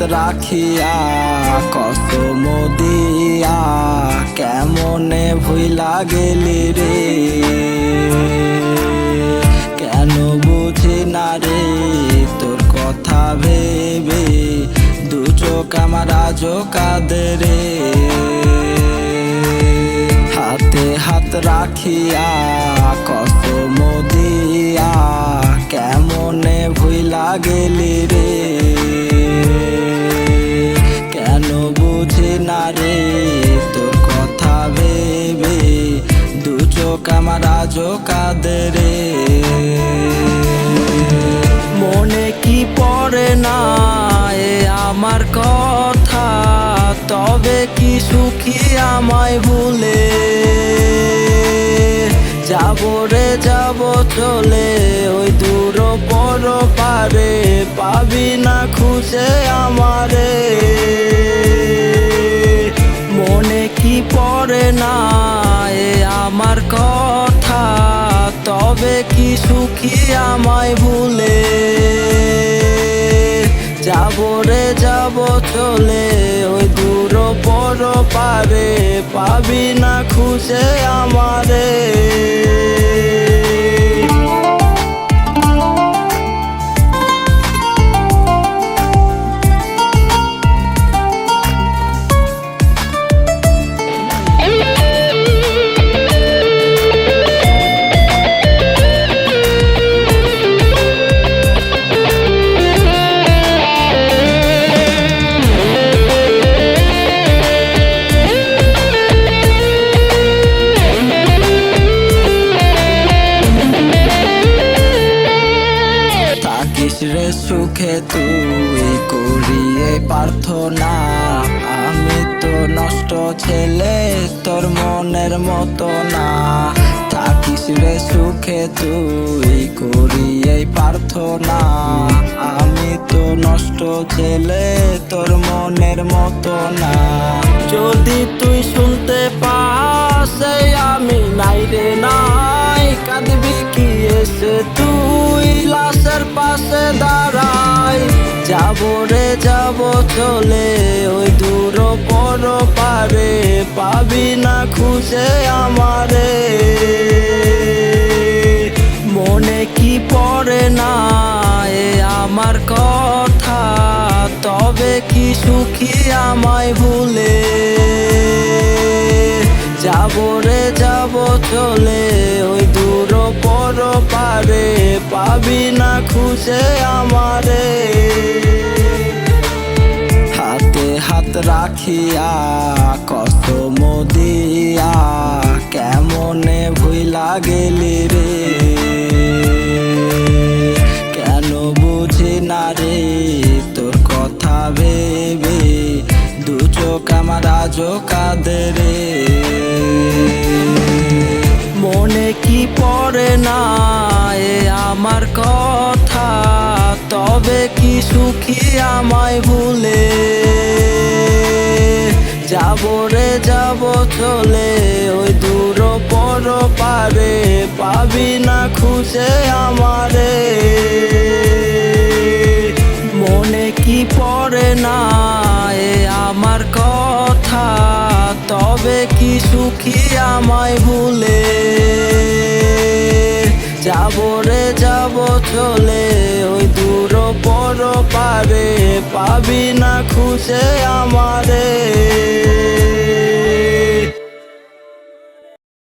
রাখিয়া কসম দিয়া কেমনে ভুইলা গেলি রে? কেন বুঝি না রে, তোর কথা ভেবে দু চোখ আমার কাঁদে রে। হাতে হাত রাখিয়া কসম দিয়া কেমনে ভুইলা গেলি রে? বুঝি না রে, তোর কথা ভেবে দু চোখ আমার আজও কাঁদে রে। মনে কি পড়ে না এ আমার কথা? তবে কি সুখী আমায় ভুলে? যাব রে, যাব চলে, ওই দূর পর পারে, পাবি না খুঁজে আমারে। কি সুখী আমায় ভুলে? যাব রে, যাব চলে, ওই দূর পর পারে পাবি না খুঁজে আমারে। সুখে তুই করিয়ে প্রার্থনা। আমি তো নষ্ট ছেলে, তোর মনের মতো না। থাকিস রে সুখে তুই করিয়ে প্রার্থনা। আমি তো নষ্ট ছেলে, তোর মনের মতো না। যদি তুই শুনতে পাস আমি নাই রে, নাই। কাঁদবি কি এসে তুই? লাশের পাশে দাঁড়াই যাব রে, যাব চলে। ওই দূর পর পারে, পাবি না খুঁজে আমারে। মনে কি পড়ে না, এ আমার কথা? তবে কি সুখী আমায় ভুলে? যাব রে, যাব চলে। ওই দূর পর পারে, পাবি না খুঁজে আমারে। হাতে রাখিয়া কসম দিয়া কেমনে ভুইলা গেলি রে? কেন বুঝি না রে তোর কথা ভেবে? দু চোখ আমার আজও কাঁদে রে। মনে কি পড়ে না এ আমার কথা? তবে কি সুখী আমায় ভুলে? যাব রে, যাব চলে। ওই দূর পর পারে, পাবি না খুঁজে আমারে। মনে কি পড়ে না, এ আমার কথা? তবে কি সুখী আমায় ভুলে? যাব রে, যাব চলে, ওই দূর পর পারে পাবি না খুঁজে আমারে